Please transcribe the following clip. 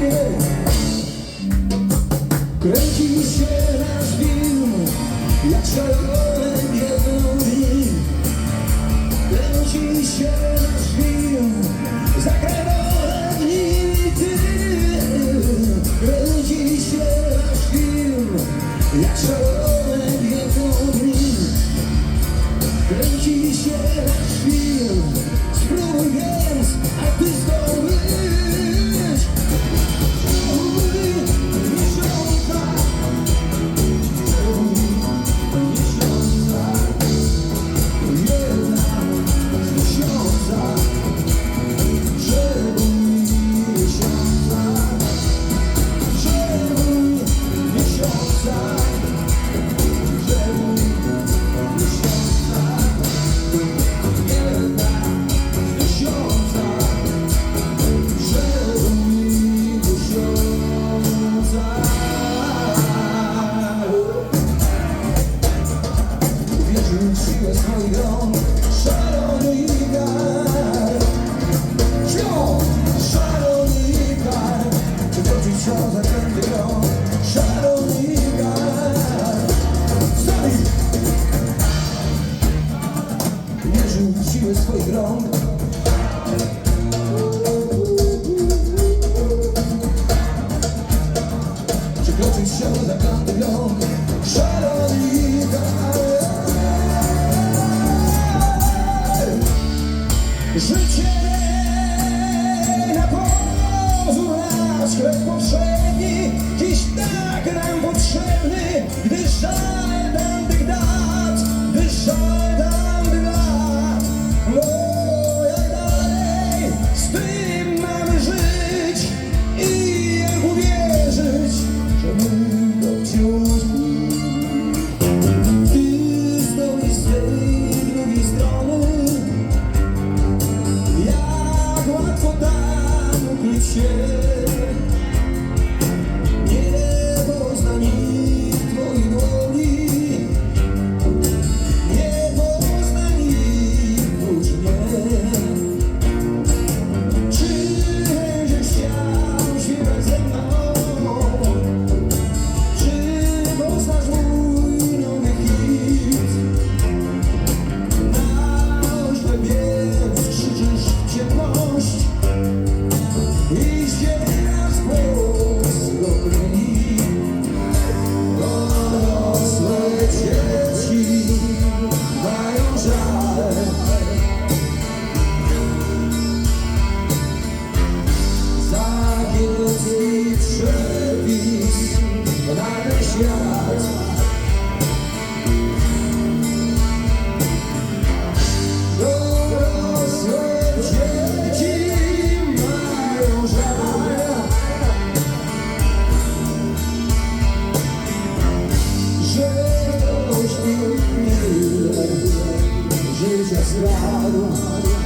uwaga. Nie. W siłę swoich rąk Szalony gar Wciąż szalony gar Przetoczył się zakręty rąk Szalony gar Stoi! Wierzył w siłę swoich rąk chleb powszedni Dziś tak nam potrzebny Gdy żal nam tych dat Gdy żal nam tych lat. No jak dalej z tym mamy żyć I jak uwierzyć, że my to wciąż Ty z tej drugiej strony. Jak łatwo tam ukryć się Just ride on.